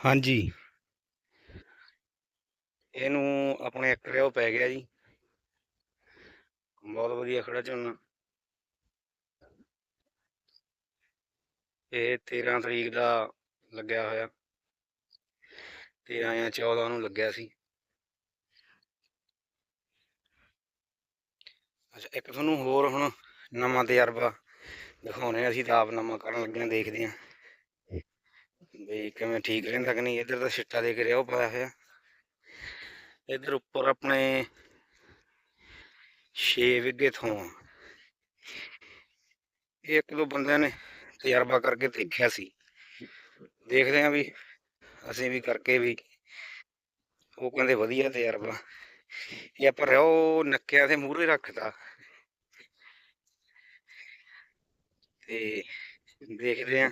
ਹਾਂਜੀ। ਇਹਨੂੰ ਆਪਣੇ ਇੱਕ ਉਹ ਪੈ ਗਿਆ ਜੀ। ਬਹੁਤ ਵਧੀਆ ਖੜਾ ਝੋਨਾ। ਇਹ 13 ਤਰੀਕ ਦਾ ਲੱਗਿਆ ਹੋਇਆ। 13 ਜਾਂ 14 ਨੂੰ ਲੱਗਿਆ ਸੀ। ਅੱਛਾ, ਇੱਕ ਤੁਹਾਨੂੰ ਹੋਰ ਹੁਣ ਨਵਾਂ ਤਜਰਬਾ ਦਿਖਾਉਣੇ ਅਸੀਂ ਤਾਂ ਆਪ ਨਵਾਂ ਕਰਨ ਲੱਗੇ ਦੇਖਦੇ ਹਾਂ। ਵੀ ਕਿਵੇਂ ਠੀਕ ਰਹਿੰਦਾ ਕਿ ਨਹੀਂ ਇੱਧਰ ਤਾਂ ਛਿੱਟਾ ਦੇ ਕੇ ਰਿਓ ਪਾਇਆ ਹੋਇਆ। ਇੱਧਰ ਉੱਪਰ ਆਪਣੇ 6 ਵਿੱਗੇ ਥੋਂ। ਇੱਕ ਦੋ ਬੰਦਿਆਂ ਨੇ ਤਜਰਬਾ ਕਰਕੇ ਦੇਖਿਆ ਸੀ। ਦੇਖਦੇ ਹਾਂ ਵੀ ਅਸੀਂ ਵੀ ਕਰਕੇ ਵੀ ਉਹ ਕਹਿੰਦੇ ਵਧੀਆ ਤਜਰਬਾ। ਇਹ ਆਪਾਂ ਰਿਓ ਨੱਕਿਆਂ ਦੇ ਮੂਹਰੇ ਰੱਖਤਾ। ਤੇ ਦੇਖਦੇ ਹਾਂ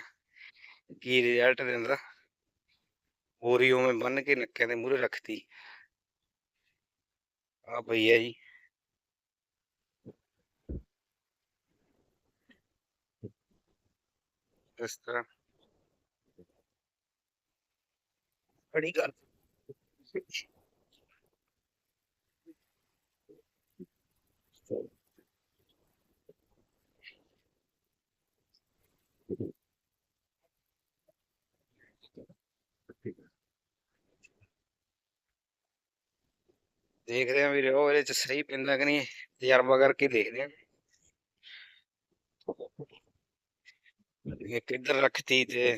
ਕੀ ਰਿਜ਼ਲਟ ਦਿੰਦਾ ਹੋਰ ਹੀ ਉਵੇਂ ਬੰਨ ਕੇ ਨੱਕਿਆਂ ਦੇ ਮੂਹਰੇ ਰੱਖਤੀ। ਆ ਪਈ ਹੈ ਜੀ। ਇਸ ਤਰ੍ਹਾਂ। ਬੜੀ ਗੱਲ ਦੇਖਦੇ ਆ ਵੀ ਰਿਓ ਇਹਦੇ ਚ ਸਹੀ ਪੈਂਦਾ ਕਿ ਨਹੀਂ, ਤਜਰਬਾ ਕਰਕੇ ਦੇਖਦੇ ਆ ਇਹ ਕਿੱਧਰ ਰੱਖਤੀ ਤੇ?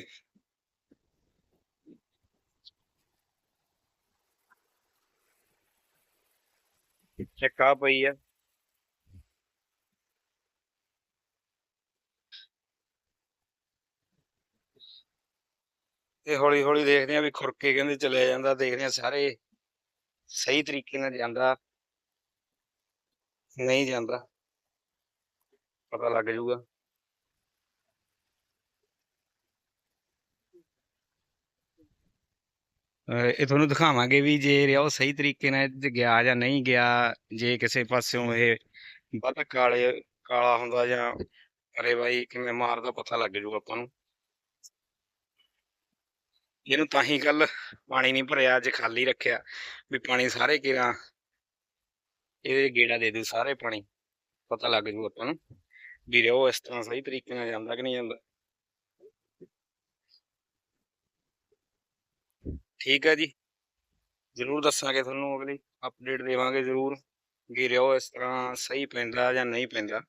ਇੱਕ ਆ ਪਈ ਆ? ਤੇ ਹੌਲੀ ਹੌਲੀ ਦੇਖਦੇ ਆ ਵੀ ਖੁਰਕੇ ਕਹਿੰਦੇ ਚਲਿਆ ਜਾਂਦਾ, ਦੇਖਦੇ ਆ ਸਾਰੇ। ਸਹੀ ਤਰੀਕੇ ਨਾਲ ਜਾਂਦਾ, ਨਹੀਂ ਜਾਂਦਾ, ਪਤਾ ਲੱਗ ਜਾਊਗਾ। ਇਹ ਤੁਹਾਨੂੰ ਦਿਖਾਵਾਂਗੇ ਵੀ ਜੇ ਰਿਹਾ ਉਹ ਸਹੀ ਤਰੀਕੇ ਨਾਲ ਗਿਆ ਜਾਂ ਨਹੀਂ ਗਿਆ, ਜੇ ਕਿਸੇ ਪਾਸਿਓਂ ਇਹ ਵੱਧ ਕਾਲੇ, ਕਾਲਾ ਹੁੰਦਾ ਜਾਂ ਅਰੇ ਬਾਈ ਕਿਵੇਂ ਮਾਰਦਾ ਪਤਾ ਲੱਗ ਜਾਊਗਾ ਆਪਾਂ ਨੂੰ। ਇਹਨੂੰ ਤਾਂ ਹੀ ਕੱਲ ਪਾਣੀ ਨਹੀਂ ਭਰਿਆ, ਅੱਜ ਖਾਲੀ ਰੱਖਿਆ ਵੀ ਪਾਣੀ ਸਾਰੇ ਕਿਰਾਂ ਇਹਦੇ ਗੇੜਾ ਦੇ ਦੂ ਸਾਰੇ ਪਾਣੀ। ਪਤਾ ਲੱਗ ਜੂ ਆਪਾਂ ਨੂੰ ਵੀ ਰਿਓ ਇਸ ਤਰ੍ਹਾਂ ਸਹੀ ਤਰੀਕੇ ਨਾਲ ਜਾਂਦਾ ਕਿ ਨਹੀਂ ਜਾਂਦਾ। ਠੀਕ ਹੈ ਜੀ। ਜ਼ਰੂਰ ਦੱਸਾਂਗੇ ਤੁਹਾਨੂੰ ਅਗਲੀ ਅਪਡੇਟ ਦੇਵਾਂਗੇ ਜ਼ਰੂਰ ਵੀ ਰਿਓ ਇਸ ਤਰ੍ਹਾਂ ਸਹੀ ਪੈਂਦਾ ਜਾਂ ਨਹੀਂ ਪੈਂਦਾ।